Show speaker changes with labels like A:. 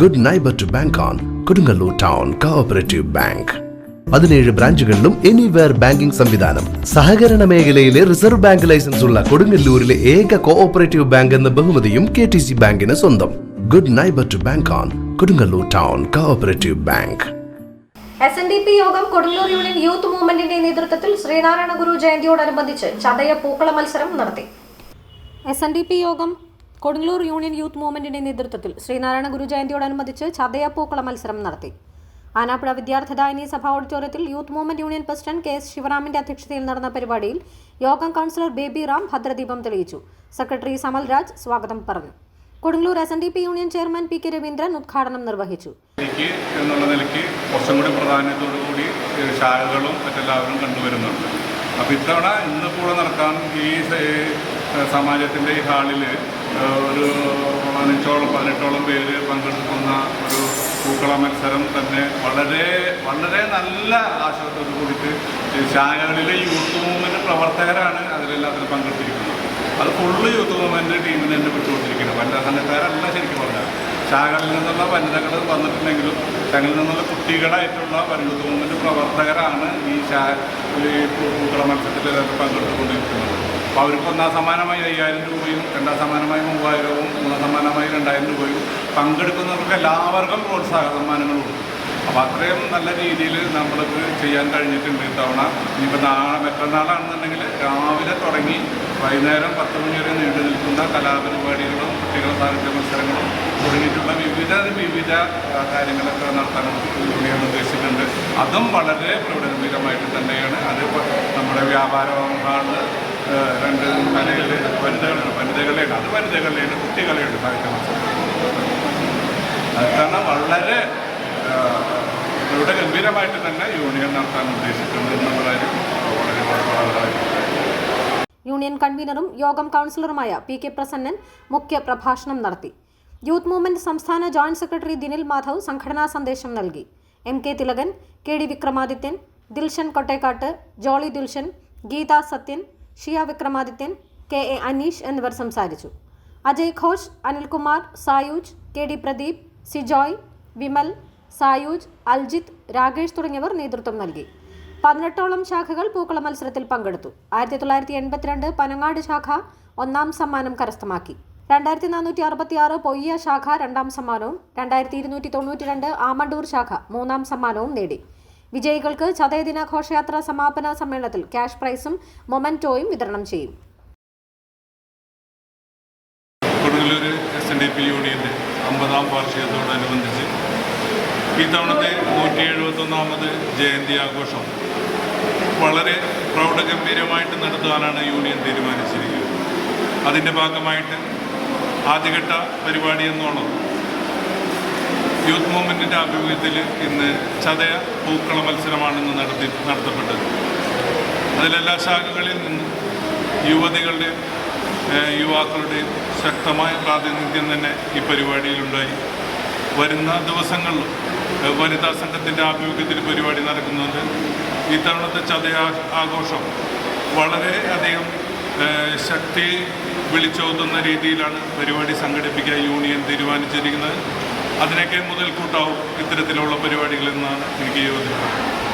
A: Good neighbour to bank on Kodungallur town cooperative bank പതിനേഴ് ബ്രാഞ്ചുകളിലും anywhere banking സംവിധാനം. സഹകരണ മേഖലയിലെ റിസർവ് ബാങ്ക് ലൈസൻസ് ഉള്ള കൊടുങ്ങല്ലൂരിലെ ഏക കോഓപ്പറേറ്റീവ് ബാങ്ക് എന്ന ബഹുമതിയും കെ ടി സി ബാങ്കിന് സ്വന്തം. Good neighbour to bank on Kodungallur town cooperative bank
B: S N D P Yogam Kodungallur union youth മൂവ്മെന്റിന്റെ നേതൃത്വത്തിൽ ശ്രീനാരായണ ഗുരു ജയന്തിയോടനുബന്ധിച്ച് ചതയ പൂക്കള മത്സരം നടത്തി. S N D P Yogam Kodungallur union youth മൂവ്മെന്റിന്റെ നേതൃത്വത്തിൽ ശ്രീനാരായണ ഗുരു ജയന്തിയോടനുബന്ധിച്ച് ചതയ പൂക്കള മത്സരം നടത്തി. ആനാപ്പുഴ വിദ്യാർത്ഥിദായനി സഭാ ഓഡിറ്റോറിയത്തിൽ youth movement union president K S ശിവറാമിന്റെ അധ്യക്ഷതയിൽ നടന്ന പരിപാടിയിൽ യോഗം കൗൺസിലർ ബേബി റാം ഭദ്രദീപം തെളിയിച്ചു. സെക്രട്ടറി സമൽരാജ് സ്വാഗതം പറഞ്ഞു. Kodungallur S N D P union chairman P K Raveendran ഉദ്ഘാടനം നിർവഹിച്ചു.
C: എനിക്ക് എന്നുള്ള നിലയ്ക്ക് കുറച്ചും കൂടി പ്രാധാന്യത്തോടു കൂടി ഏഹ്, ശാഖകളും മറ്റെല്ലാവരും കണ്ടുവരുന്നുണ്ട്. അപ്പോൾ ഇത്തവണ ഇന്ന് കൂടെ നടക്കാൻ ഈ സമാജത്തിന്റെ ഈ ഹാളിൽ ഒരു പതിനഞ്ചോളം പതിനെട്ടോളം പേര് പങ്കെടുക്കുന്ന ഒരു പൂക്കള മത്സരം തന്നെ വളരെ വളരെ നല്ല ആശയത്തോട് കൂടിയിട്ട് ശാഖകളിലെ യൂത്ത് മൂവ്മെന്റ് പ്രവർത്തകരാണ് അതിലെല്ലാത്തിലും പങ്കെടുത്തിരിക്കുന്നത്. അത് ഫുള്ള് യൂത്ത് മൂവ്മെന്റ് ടീമിന് തന്നെ വിട്ടുകൊണ്ടിരിക്കുന്നത് വനിതാ സംഘക്കാരല്ല ശരിക്കും പറഞ്ഞാൽ. ശാഖകളിൽ നിന്നുള്ള വനിതകൾ വന്നിട്ടുണ്ടെങ്കിലും ശാഖകളിൽ നിന്നുള്ള കുട്ടികളായിട്ടുള്ള യൂത്ത് മൂവ്മെന്റ് പ്രവർത്തകരാണ് ഈ ശാ ഈ പൂക്കള മത്സരത്തിൽ പങ്കെടുത്തുകൊണ്ടിരിക്കുന്നത്. അപ്പോൾ അവർക്ക് ഒന്നാം സമ്മാനമായി അയ്യായിരം രൂപയും രണ്ടാം സമ്മാനമായി മൂവായിരവും മൂന്നാം സമ്മാനമായി രണ്ടായിരം രൂപയും പങ്കെടുക്കുന്നവർക്ക് എല്ലാവർക്കും പ്രോത്സാഹന സമ്മാനങ്ങൾ കൊടുക്കും അപ്പോൾ അത്രയും നല്ല രീതിയിൽ നമ്മൾക്ക് ചെയ്യാൻ കഴിഞ്ഞിട്ടുണ്ട് ഇത്തവണ. ഇനിയിപ്പോൾ നാളെ മറ്റന്നാളാണെന്നുണ്ടെങ്കിൽ രാവിലെ തുടങ്ങി വൈകുന്നേരം പത്ത് മണി വരെ നീണ്ടു നിൽക്കുന്ന കലാപരിപാടികളും കുട്ടികൾ സാഹിത്യ മത്സരങ്ങളും തുടങ്ങിയിട്ടുള്ള വിവിധ വിവിധ കാര്യങ്ങളൊക്കെ നടത്താൻ ഞാൻ ഉദ്ദേശിച്ചിട്ടുണ്ട്. അതും വളരെ പ്രകടനപരമായിട്ട് തന്നെയാണ്. അതിപ്പോൾ നമ്മുടെ വ്യാപാര രണ്ട് കലകളിൽ വനിതകളുണ്ട് വനിതകളുടെയാണ് അത് വനിതകളുടെയാണ് കുട്ടികളുടെയാണ് സാഹിത്യ കാരണം വളരെ ഇവിടെ ഗംഭീരമായിട്ട് തന്നെ യൂണിയൻ നടത്താൻ ഉദ്ദേശിക്കുന്നത് എന്നുള്ള വളരെ വളരെ
B: യൂണിയൻ കൺവീനറും യോഗം കൗൺസിലറുമായ പി കെ പ്രസന്നൻ മുഖ്യ പ്രഭാഷണം നടത്തി. യൂത്ത് മൂവ്മെന്റ് സംസ്ഥാന ജോയിന്റ് സെക്രട്ടറി ദിനിൽ മാധവ് സംഘടനാ സന്ദേശം നൽകി. M K Thilakan K D Vikramadithyan Dilshan Kottekkat Jolly Dilshan Geetha Sathyan Shiya Vikramadithyan K A Aneesh എന്നിവർ സംസാരിച്ചു. അജയ് ഘോഷ് അനിൽകുമാർ സായൂജ് കെ ഡി പ്രദീപ് സിജോയ് വിമൽ സായൂജ് അൽജിത്ത് രാകേഷ് തുടങ്ങിയവർ നേതൃത്വം നൽകി. പതിനെട്ടോളം ശാഖകൾ പൂക്കള മത്സരത്തിൽ പങ്കെടുത്തു. ആയിരത്തി തൊള്ളായിരത്തി എൺപത്തിരണ്ട് പനങ്ങാട് ശാഖ ഒന്നാം സമ്മാനം കരസ്ഥമാക്കി. രണ്ടായിരത്തി നാനൂറ്റി അറുപത്തി ആറ് പൊയ്യ ശാഖ രണ്ടാം സമ്മാനവും രണ്ടായിരത്തി ഇരുന്നൂറ്റി തൊണ്ണൂറ്റി രണ്ട് ആമണ്ടൂർ ശാഖ മൂന്നാം സമ്മാനവും നേടി. വിജയികൾക്ക് ചതയദിന ഘോഷയാത്ര സമാപന സമ്മേളനത്തിൽ ക്യാഷ് പ്രൈസും മൊമെന്റോയും വിതരണം ചെയ്യും.
C: Kodungallur S N D P യൂണിയന്റെ അമ്പതാം വാർഷികത്തോടനുബന്ധിച്ച് ഈ തവണത്തെ നൂറ്റി എഴുപത്തൊന്നാമത് ജയന്തി ആഘോഷം വളരെ പ്രൗഢഗംഭീരമായിട്ട് നടത്താനാണ് യൂണിയൻ തീരുമാനിച്ചിരിക്കുന്നത്. അതിന്റെ ഭാഗമായിട്ട് ആദ്യഘട്ട പരിപാടി എന്നോണം യൂത്ത് മൂവ്മെന്റിന്റെ ആഭിമുഖ്യത്തിൽ ഇന്ന് ചതയ പൂക്കള മത്സരമാണെന്ന് നടത്തി നടത്തപ്പെട്ടത്. അതിലെല്ലാ ശാഖകളിൽ നിന്നും യുവതികളുടെയും യുവാക്കളുടെയും ശക്തമായ പ്രാതിനിധ്യം തന്നെ ഈ പരിപാടിയിലുണ്ടായി വരുന്ന ദിവസങ്ങളിലും വനിതാ സംഘത്തിന്റെ ആഭിമുഖ്യത്തിൽ പരിപാടി നടക്കുന്നുണ്ട്. ഇത്തവണത്തെ ചതയ ആഘോഷം വളരെ അധികം ശക്തി വിളിച്ചോതുന്ന രീതിയിലാണ് പരിപാടി സംഘടിപ്പിക്കാൻ യൂണിയൻ തീരുമാനിച്ചിരിക്കുന്നത്. അതിനൊക്കെ മുതൽക്കൂട്ടാവും ഇത്തരത്തിലുള്ള പരിപാടികളെന്നാണ് എനിക്ക് യോജിക്കുന്നത്